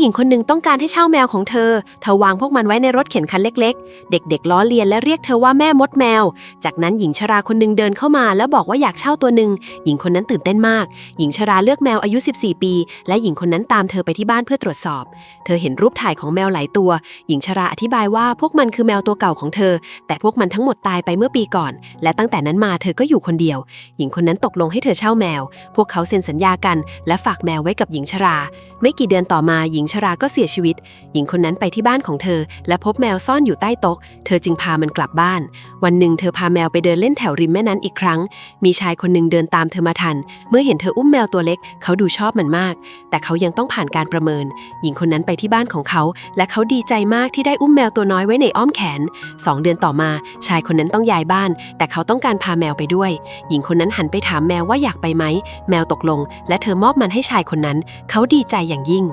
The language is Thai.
หญิงคนหนึ่งต้องการให้เช่าแมวของเธอ เธอวางพวกมันไว้ในรถเข็นคันเล็ก ๆ เด็ก ๆ ล้อเลียนและเรียกเธอว่าแม่มดแมว จากนั้นหญิงชราคนหนึ่งเดินเข้ามาแล้วบอกว่าอยากเช่าตัวหนึ่ง หญิงคนนั้นตื่นเต้นมาก หญิงชราเลือกแมวอายุ 14 ปี และหญิงคนนั้นตามเธอไปที่บ้านเพื่อตรวจสอบ เธอเห็นรูปถ่ายของแมวหลายตัว หญิงชราอธิบายว่าพวกมันคือแมวตัวเก่าของเธอ แต่พวกมันทั้งหมดตายไปเมื่อปีก่อน และตั้งแต่นั้นมาเธอก็อยู่คนเดียว หญิงคนนั้นตกลงให้เธอเช่าแมว พวกเขาเซ็นสัญญากัน และฝากแมวไว้กับหญิงชรา ไม่กี่เดือนต่อมาหญิงชราก็เสียชีวิต หญิงคนนั้นไปที่บ้านของเธอ และพบแมวซ่อนอยู่ใต้โต๊ะ เธอจึงพามันกลับบ้าน วันหนึ่งเธอพาแมวไปเดินเล่นแถวริมแม่น้ำอีกครั้ง มีชายคนหนึ่งเดินตามเธอมาทัน เมื่อเห็นเธออุ้มแมวตัวเล็ก เขาดูชอบมันมาก แต่เขายังต้องผ่านการประเมิน หญิงคนนั้นไปที่บ้านของเขา และเขาดีใจมากที่ได้อุ้มแมวตัวน้อยไว้ในอ้อมแขนสองเดือนต่อมา ชายคนนั้นต้องย้ายบ้าน แต่เขาต้องการพาแมวไปด้วย หญิงคนนั้นหันไปถามแมวว่าอยากไปไหม แมวตกลง และเธอมอบมันให้ชายคนนั้น เขาดีใจอย่างยิ่ง